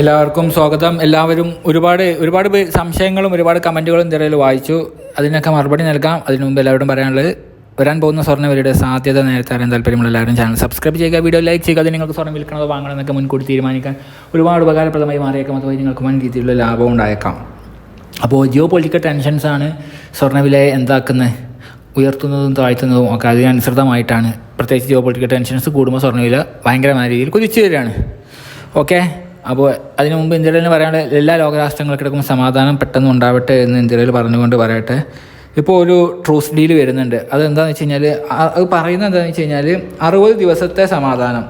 എല്ലാവർക്കും സ്വാഗതം. എല്ലാവരും ഒരുപാട് ഒരുപാട് സംശയങ്ങളും ഒരുപാട് കമന്റുകളും തിരയിൽ വായിച്ചു. അതിനൊക്കെ മറുപടി നൽകാം. അതിനു മുമ്പ് എല്ലാവരോടും പറയാനുള്ളത് വരാൻ പോകുന്ന സ്വർണവിലയുടെ സാധ്യത നേരത്തെ അറിയാൻ താല്പര്യമുള്ള എല്ലാവരും ചാനൽ സബ്സ്ക്രൈബ് ചെയ്യുക വീഡിയോ ലൈക്ക് ചെയ്യുക അത് നിങ്ങൾക്ക് സ്വർണം വിൽക്കണതോ വാങ്ങണമെന്നൊക്കെ മുൻകൂട്ടി തീരുമാനിക്കാൻ ഒരുപാട് ഉപകാരപ്രദമായി മാറിയേക്കാം. അതുവഴി നിങ്ങൾക്ക് വൻ രീതിയിലുള്ള ലാഭം ഉണ്ടായേക്കാം. അപ്പോൾ ജിയോ പൊളിറ്റിക്കൽ ടെൻഷൻസാണ് സ്വർണവിലയെ എന്താക്കുന്നത് ഉയർത്തുന്നതും താഴ്ത്തുന്നതും ഒക്കെ അതിനനുസൃതമായിട്ടാണ്. പ്രത്യേകിച്ച് ജിയോ പൊളിറ്റിക്കൽ ടെൻഷൻസ് കൂടുമ്പോൾ സ്വർണവില ഭയങ്കരമായ രീതിയിൽ കുതിച്ചു വരികയാണ്. ഓക്കെ അപ്പോൾ അതിനു മുമ്പ് ഇന്ത്യയിൽ പറയാനുള്ള എല്ലാ ലോകരാഷ്ട്രങ്ങൾക്കിടക്കും സമാധാനം പെട്ടെന്ന് ഉണ്ടാവട്ടെ എന്ന് ഇന്ത്യയിൽ പറഞ്ഞുകൊണ്ട് പറയട്ടെ. ഇപ്പോൾ ഒരു ട്രൂസ് ഡീൽ വരുന്നുണ്ട്. അതെന്താണെന്ന് വെച്ച് കഴിഞ്ഞാൽ അത് പറയുന്നത് എന്താണെന്ന് വെച്ച് കഴിഞ്ഞാൽ അറുപത് ദിവസത്തെ സമാധാനം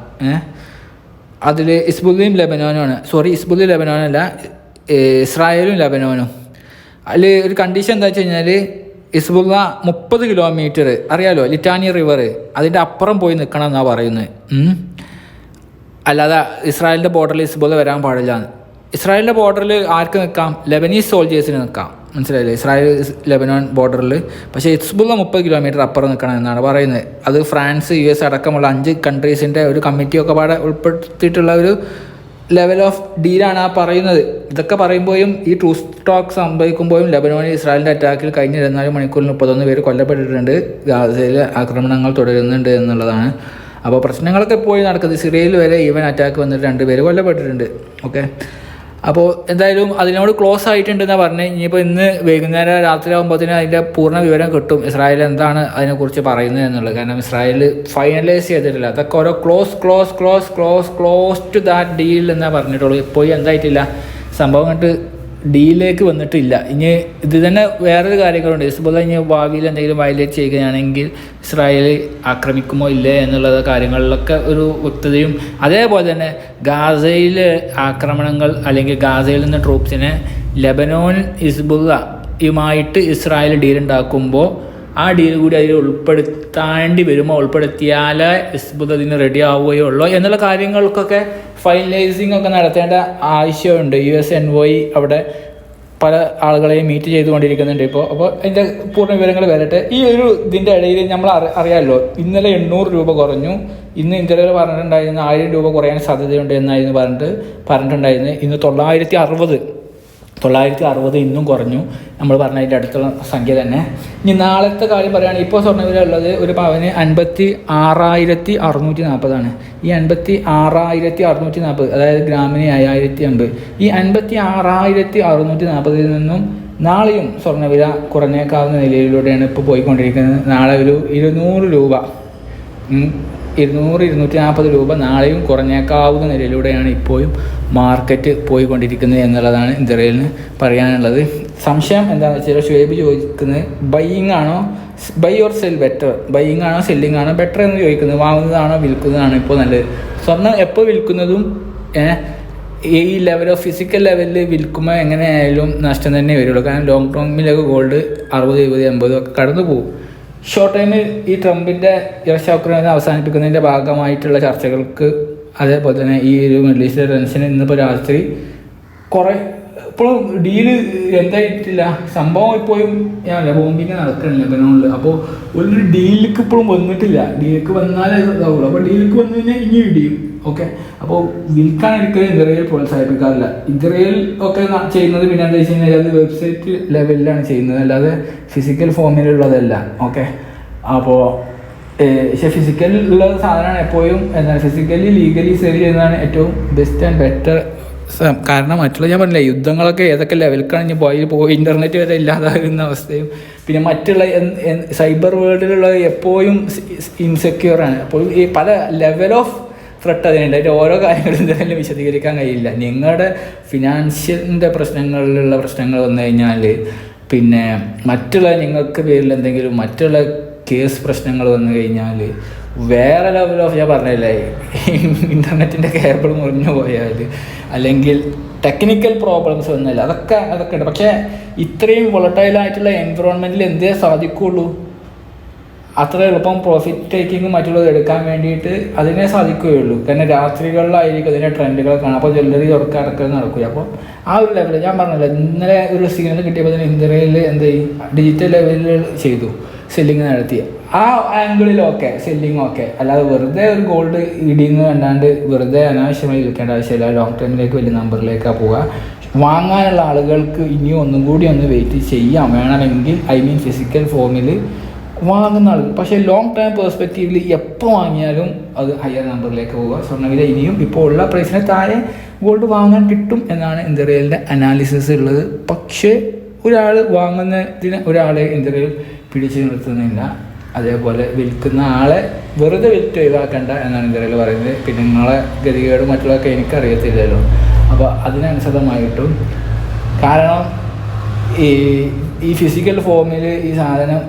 അതിൽ ഇസ്ബുദ്ദീൻ ലബനോനുമാണ്. സോറി ഇസ്ബുദ്ദീൻ ലബനോനല്ല ഇസ്രായേലും ലബനോനും. അതിൽ ഒരു കണ്ടീഷൻ എന്താ വെച്ച് കഴിഞ്ഞാൽ ഇസ്ബുല്ല മുപ്പത് കിലോമീറ്റർ അറിയാലോ ലിറ്റാനി റിവർ അതിന്റെ അപ്പുറം പോയി നിൽക്കണം എന്നാണ് പറയുന്നത്. അല്ലാതെ ഇസ്രായേലിന്റെ ബോർഡറിൽ ഇസ്ബുല്ല വരാൻ പാടില്ല ഇസ്രായേലിന്റെ ബോർഡറിൽ ആർക്ക് നിൽക്കാം? ലെബനീസ് സോൾജേഴ്സിന് നിൽക്കാം. മനസ്സിലായില്ലേ? ഇസ്രായേൽ ലെബനോൺ ബോർഡറിൽ പക്ഷേ ഇസ്ബുള്ള മുപ്പത് കിലോമീറ്റർ അപ്പുറം നിൽക്കണം എന്നാണ് പറയുന്നത്. അത് ഫ്രാൻസ് യു എസ് അടക്കമുള്ള അഞ്ച് കൺട്രീസിന്റെ ഒരു കമ്മിറ്റിയൊക്കെ പാടെ ഉൾപ്പെടുത്തിയിട്ടുള്ള ഒരു ലെവൽ ഓഫ് ഡീലാണ് ആ പറയുന്നത്. ഇതൊക്കെ പറയുമ്പോഴും ഈ ട്രൂ സ്റ്റോക്ക് സംഭവിക്കുമ്പോഴും ലെബനോണിൽ ഇസ്രായേലിന്റെ അറ്റാക്കിൽ കഴിഞ്ഞ ഇരുപത്തിനാല് മണിക്കൂറിൽ മുപ്പത്തൊന്ന് പേര് കൊല്ലപ്പെട്ടിട്ടുണ്ട്. ഗാസയിലെ ആക്രമണങ്ങൾ തുടരുന്നുണ്ട് എന്നുള്ളതാണ് അപ്പോൾ പ്രശ്നങ്ങളൊക്കെ പോയി നടക്കുന്നത്. സിറിയയിൽ വരെ ഈവൻ അറ്റാക്ക് വന്നിട്ട് രണ്ട് പേര് കൊല്ലപ്പെട്ടിട്ടുണ്ട്. ഓക്കെ അപ്പോൾ എന്തായാലും അതിനോട് ക്ലോസ് ആയിട്ടുണ്ടെന്ന് പറഞ്ഞ്. ഇനിയിപ്പോൾ ഇന്ന് വൈകുന്നേരം രാത്രി ആകുമ്പോഴത്തേനും അതിന്റെ പൂർണ വിവരം കിട്ടും. ഇസ്രായേൽ എന്താണ് അതിനെക്കുറിച്ച് പറയുന്നത് എന്നുള്ളത്. കാരണം ഇസ്രായേൽ ഫൈനലൈസ് ചെയ്തിട്ടില്ല. അതൊക്കെ ഓരോ close close close close close to that deal എന്നാണ് പറഞ്ഞിട്ടുള്ളൂ. ഇപ്പോഴും എന്തായിട്ടില്ല? സംഭവം കണ്ട് ഡീലിലേക്ക് വന്നിട്ടില്ല. ഇനി ഇത് തന്നെ വേറൊരു കാര്യങ്ങളുണ്ട്. ഇസ്ബുള്ള ഇനി ഭാവിയിൽ എന്തെങ്കിലും വയലേറ്റ് ചെയ്യുകയാണെങ്കിൽ ഇസ്രായേൽ ആക്രമിക്കുമോ ഇല്ലേ എന്നുള്ള കാര്യങ്ങളിലൊക്കെ ഒരു വ്യക്തതയും അതേപോലെ തന്നെ ഗാസയിലെ ആക്രമണങ്ങൾ അല്ലെങ്കിൽ ഗാസയിൽ നിന്ന് ട്രൂപ്സിനെ ലെബനോൻ ഇസ്ബുള്ളയുമായിട്ട് ഇസ്രായേൽ ഡീൽ ഉണ്ടാക്കുമ്പോൾ ആ ഡീൽ കൂടി അതിൽ ഉൾപ്പെടുത്താണ്ടി വരുമോ? ഉൾപ്പെടുത്തിയാലേ ഇസ്ബുദ് അതിന് റെഡി ആവുകയോ ഉള്ളൂ എന്നുള്ള കാര്യങ്ങൾക്കൊക്കെ ഫൈനലൈസിംഗ് ഒക്കെ നടത്തേണ്ട ആവശ്യമുണ്ട്. യു എസ് എൻ വൈ അവിടെ പല ആളുകളെയും മീറ്റ് ചെയ്തുകൊണ്ടിരിക്കുന്നുണ്ട് ഇപ്പോൾ അപ്പോൾ അതിന്റെ പൂർണ വിവരങ്ങൾ വരട്ടെ. ഈ ഒരു ഇതിന്റെ ഇടയിൽ നമ്മൾ അറി അറിയാമല്ലോ ഇന്നലെ എണ്ണൂറ് രൂപ കുറഞ്ഞു. ഇന്ന് ഇന്ത്യയിൽ പറഞ്ഞിട്ടുണ്ടായിരുന്ന ആയിരം രൂപ കുറയാൻ സാധ്യതയുണ്ട് എന്നായിരുന്നു പറഞ്ഞിട്ട് പറഞ്ഞിട്ടുണ്ടായിരുന്നത്. ഇന്ന് തൊള്ളായിരത്തി അറുപത് തൊള്ളായിരത്തി അറുപത് ഇന്നും കുറഞ്ഞു. നമ്മൾ പറഞ്ഞ അതിന്റെ അടുത്തുള്ള സംഖ്യ തന്നെ. ഇനി നാളത്തെ കാര്യം പറയുകയാണെങ്കിൽ ഇപ്പോൾ സ്വർണവില ഉള്ളത് ഒരു പവന് അൻപത്തി ആറായിരത്തി അറുന്നൂറ്റി നാൽപ്പതാണ് ഈ അൻപത്തി ആറായിരത്തി അറുന്നൂറ്റി നാൽപ്പത് അതായത് ഗ്രാമിന് അയ്യായിരത്തി അമ്പത് ഈ അൻപത്തി ആറായിരത്തി അറുന്നൂറ്റി നാൽപ്പതിൽ നിന്നും നാളെയും സ്വർണവില കുറഞ്ഞേക്കാവുന്ന നിലയിലൂടെയാണ് ഇപ്പോൾ പോയിക്കൊണ്ടിരിക്കുന്നത്. നാളെ ഒരു ഇരുന്നൂറ് രൂപ ഇരുന്നൂറ് ഇരുന്നൂറ്റി നാൽപ്പത് രൂപ നാളെയും കുറഞ്ഞേക്കാവുന്ന നിലയിലൂടെയാണ് ഇപ്പോഴും മാർക്കറ്റ് പോയിക്കൊണ്ടിരിക്കുന്നത് എന്നുള്ളതാണ് ഇന്ത്യയിൽ പറയാനുള്ളത്. സംശയം എന്താണെന്ന് വെച്ചാൽ ഷുവേബ് ചോദിക്കുന്നത് ബൈയിങ് ആണോ? Buy or sell better buying ആണോ സെല്ലിങ് ആണോ? ബെറ്റർ എന്ന് ചോദിക്കുന്നത് വാങ്ങുന്നതാണോ വിൽക്കുന്നതാണോ ഇപ്പോൾ നല്ലത്? സ്വർണം എപ്പോൾ വിൽക്കുന്നതും ഈ ലെവൽ ഓഫ് ഫിസിക്കൽ ലെവലിൽ വിൽക്കുമ്പോൾ എങ്ങനെയായാലും നഷ്ടം തന്നെ വരുള്ളൂ. കാരണം ലോങ് ടേമിലൊക്കെ ഗോൾഡ് അറുപത് എഴുപത് എൺപതും ഒക്കെ കടന്നു പോകും. ഷോർട്ട് ടൈമിൽ ഈ ട്രംപിന്റെ ഇറച്ചാക്രമണം അവസാനിപ്പിക്കുന്നതിന്റെ ഭാഗമായിട്ടുള്ള ചർച്ചകൾക്ക് അതേപോലെ തന്നെ ഈ ഒരു മിഡിൽ ഈസ്റ്റ് ടെൻഷൻ ഇന്നിപ്പോൾ രാത്രി കുറേ ഇപ്പോഴും ഡീൽ എന്തായിട്ടില്ല. സംഭവം ഇപ്പോഴും ഞാൻ ബോംബിങ് നടക്കണില്ല ലെബനോണിൽ അപ്പോൾ ഒരു ഡീലിലേക്ക് ഇപ്പോഴും വന്നിട്ടില്ല. ഡീലിലേക്ക് വന്നാലേ ഇതാവുള്ളൂ. അപ്പോൾ ഡീലിലേക്ക് വന്നു കഴിഞ്ഞാൽ ഇനി ഇടിയും ഓക്കെ അപ്പോൾ വിൽക്കാൻ ഒരിക്കലും ഇസ്രയേൽ പ്രോത്സാഹിപ്പിക്കാറില്ല. ഇസ്രയേൽ ഒക്കെ ചെയ്യുന്നത് പിന്നെ എന്താ വെച്ച് കഴിഞ്ഞാൽ അത് വെബ്സൈറ്റ് ലെവലിലാണ് ചെയ്യുന്നത്. അല്ലാതെ ഫിസിക്കൽ ഫോമിലുള്ളതല്ല ഓക്കെ അപ്പോൾ പക്ഷേ ഫിസിക്കൽ ഉള്ള സാധനമാണ് എപ്പോഴും എന്താണ് ഫിസിക്കലി ലീഗലി സെയിൽ ചെയ്യുന്നതാണ് ഏറ്റവും ബെസ്റ്റ് ആൻഡ് ബെറ്റർ കാരണം മറ്റുള്ള ഞാൻ പറഞ്ഞില്ല യുദ്ധങ്ങളൊക്കെ ഏതൊക്കെ ലെവലിലേക്കാണ് ഇനി പോയി പോയി ഇന്റർനെറ്റ് വരെ ഇല്ലാതാകുന്ന അവസ്ഥയും. പിന്നെ മറ്റുള്ള സൈബർ വേൾഡിലുള്ള എപ്പോഴും ഇൻസെക്യൂർ ആണ്. അപ്പോൾ ഈ പല ലെവൽ ഓഫ് ത്രെട്ട് അതിനുണ്ട്. അതിന്റെ ഓരോ കാര്യങ്ങളും എന്തായാലും വിശദീകരിക്കാൻ കഴിയില്ല. നിങ്ങളുടെ ഫിനാൻഷ്യലിന്റെ പ്രശ്നങ്ങളിലുള്ള പ്രശ്നങ്ങൾ വന്നു കഴിഞ്ഞാൽ പിന്നെ മറ്റുള്ള നിങ്ങൾക്ക് പേരിൽ എന്തെങ്കിലും മറ്റുള്ള കേസ് പ്രശ്നങ്ങൾ വന്നു കഴിഞ്ഞാൽ വേറെ ലെവൽ ഓഫ് ഞാൻ പറഞ്ഞില്ലേ ഇന്റർനെറ്റിന്റെ കേബിൾ മുറിഞ്ഞു പോയാൽ അല്ലെങ്കിൽ ടെക്നിക്കൽ പ്രോബ്ലംസ് ഒന്നുമില്ല അതൊക്കെ അതൊക്കെ ഉണ്ട്. പക്ഷേ ഇത്രയും വൊളട്ടൈലായിട്ടുള്ള എൻവറോൺമെന്റിൽ എന്തേ സാധിക്കുള്ളൂ? അത്ര എളുപ്പം പ്രോഫിറ്റ് ടേക്കിങ് മറ്റുള്ളത് എടുക്കാൻ വേണ്ടിയിട്ട് അതിനെ സാധിക്കുകയുള്ളൂ. കാരണം രാത്രികളിലായിരിക്കും അതിന്റെ ട്രെൻഡുകൾ കാണാം അപ്പോൾ ജ്വല്ലറി തുറക്കുക അടക്കം നടക്കുക അപ്പോൾ ആ ഒരു ലെവലിൽ ഞാൻ പറഞ്ഞില്ല ഇന്നലെ ഒരു സിഗ്നൽ കിട്ടിയപ്പോൾ തന്നെ ഇന്ത്യയിൽ എന്ത് ചെയ്യും ഡിജിറ്റൽ ലെവലിൽ ചെയ്തു. സെല്ലിങ് നടത്തി ആ ആംഗിളിലൊക്കെ സെല്ലിങ്ങും സെല്ലിങ് ഓക്കെ അല്ലാതെ വെറുതെ ഒരു ഗോൾഡ് ഇടിന്ന് കണ്ടാണ്ട് വെറുതെ അനാവശ്യമായി വിൽക്കേണ്ട ആവശ്യമില്ല. ലോങ് ടേമിലേക്ക് വലിയ നമ്പറിലേക്കാണ് പോവുക. വാങ്ങാനുള്ള ആളുകൾക്ക് ഇനിയും ഒന്നും കൂടി ഒന്ന് വെയിറ്റ് ചെയ്യാം. വേണമെങ്കിൽ ഐ മീൻ ഫിസിക്കൽ ഫോമിൽ വാങ്ങുന്ന ആൾ പക്ഷേ ലോങ് ടേം പേഴ്സ്പെക്റ്റീവിൽ എപ്പോൾ വാങ്ങിയാലും അത് ഹയർ നമ്പറിലേക്ക് പോവുക. സ്വർണവില ഇനിയും ഇപ്പോൾ ഉള്ള പ്രൈസിന് താഴെ ഗോൾഡ് വാങ്ങാൻ കിട്ടും എന്നാണ് ഇന്ത്യയിലെ അനാലിസിസ് ഉള്ളത്. പക്ഷേ ഒരാൾ വാങ്ങുന്നതിന് ഒരാളെ ഇന്ത്യയിൽ പിടിച്ചു നിർത്തുന്നില്ല. അതേപോലെ വിൽക്കുന്ന ആളെ വെറുതെ വിറ്റ് ഒഴിവാക്കണ്ട എന്നാണ് ഇതിൽ പറയുന്നത്. പിന്നെ നിങ്ങളെ ഗതികേടും മറ്റുള്ളതൊക്കെ എനിക്കറിയത്തില്ലല്ലോ. അപ്പോൾ അതിനനുസൃതമായിട്ടും കാരണം ഈ ഈ ഫിസിക്കൽ ഫോമിൽ ഈ സാധനം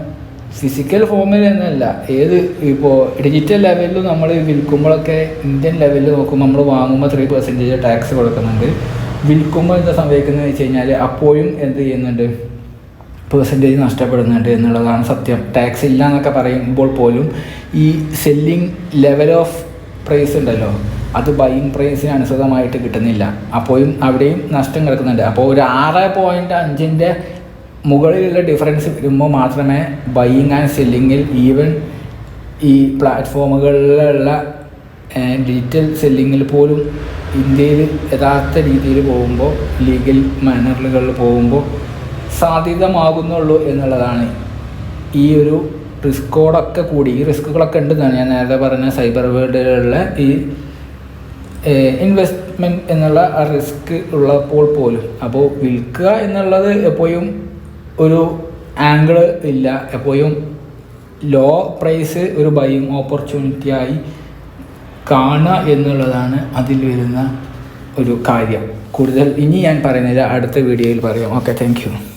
ഫിസിക്കൽ ഫോമിൽ എന്നല്ല ഏത് ഇപ്പോൾ ഡിജിറ്റൽ ലെവലിൽ നമ്മൾ വിൽക്കുമ്പോഴൊക്കെ ഇന്ത്യൻ ലെവലിൽ നോക്കുമ്പോൾ നമ്മൾ വാങ്ങുമ്പോൾ ത്രീ പെർസെന്റേജ് ടാക്സ് കൊടുക്കുന്നുണ്ട്. വിൽക്കുമ്പോൾ എന്താ സംഭവിക്കുന്നത് വെച്ച് കഴിഞ്ഞാൽ അപ്പോഴും എന്ത് ചെയ്യുന്നുണ്ട്? പേഴ്സന്റേജ് നഷ്ടപ്പെടുന്നുണ്ട് എന്നുള്ളതാണ് സത്യം. ടാക്സ് ഇല്ല എന്നൊക്കെ പറയുമ്പോൾ പോലും ഈ സെല്ലിങ് ലെവൽ ഓഫ് പ്രൈസ് ഉണ്ടല്ലോ അത് ബൈയിങ് പ്രൈസിന് അനുസൃതമായിട്ട് കിട്ടുന്നില്ല. അപ്പോഴും അവിടെയും നഷ്ടം കിടക്കുന്നുണ്ട്. അപ്പോൾ ഒരു ആറ് പോയിന്റ് അഞ്ചിന്റെ മുകളിലുള്ള ഡിഫറൻസ് വരുമ്പോൾ മാത്രമേ ബൈയിങ് ആൻഡ് സെല്ലിങ്ങിൽ ഈവൻ ഈ പ്ലാറ്റ്ഫോമുകളിലുള്ള ഡിജിറ്റൽ സെല്ലിങ്ങിൽ പോലും ഇന്ത്യയിൽ യഥാർത്ഥ രീതിയിൽ പോകുമ്പോൾ ലീഗൽ മാനറുകളിൽ പോകുമ്പോൾ സാധ്യതമാകുന്നുള്ളൂ എന്നുള്ളതാണ്. ഈ ഒരു റിസ്കോടൊക്കെ കൂടി ഈ റിസ്കുകളൊക്കെ ഉണ്ടെന്നാണ് ഞാൻ നേരത്തെ പറഞ്ഞ സൈബർ വേൾഡിലുള്ള ഈ ഇൻവെസ്റ്റ്മെന്റ് എന്നുള്ള ആ റിസ്ക് ഉള്ളപ്പോൾ പോലും. അപ്പോൾ വിൽക്കുക എന്നുള്ളത് എപ്പോഴും ഒരു ആംഗിൾ ഇല്ല. എപ്പോഴും ലോ പ്രൈസ് ഒരു ബൈങ് ഓപ്പർച്യൂണിറ്റി ആയി കാണുക എന്നുള്ളതാണ് അതിൽ വരുന്ന ഒരു കാര്യം. കൂടുതൽ ഇനി ഞാൻ പറയുന്നില്ല. അടുത്ത വീഡിയോയിൽ പറയാം. Okay thank